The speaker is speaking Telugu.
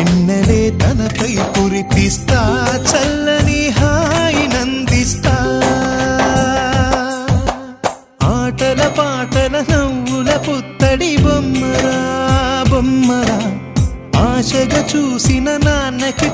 వెన్నెలే తనపై కురిపిస్తా చల్లని హాయి నందిస్తా. ఆటల పాటల నవ్వుల పుత్తడి బొమ్మరా బొమ్మరా. ఆశగా చూసిన నాన్నకి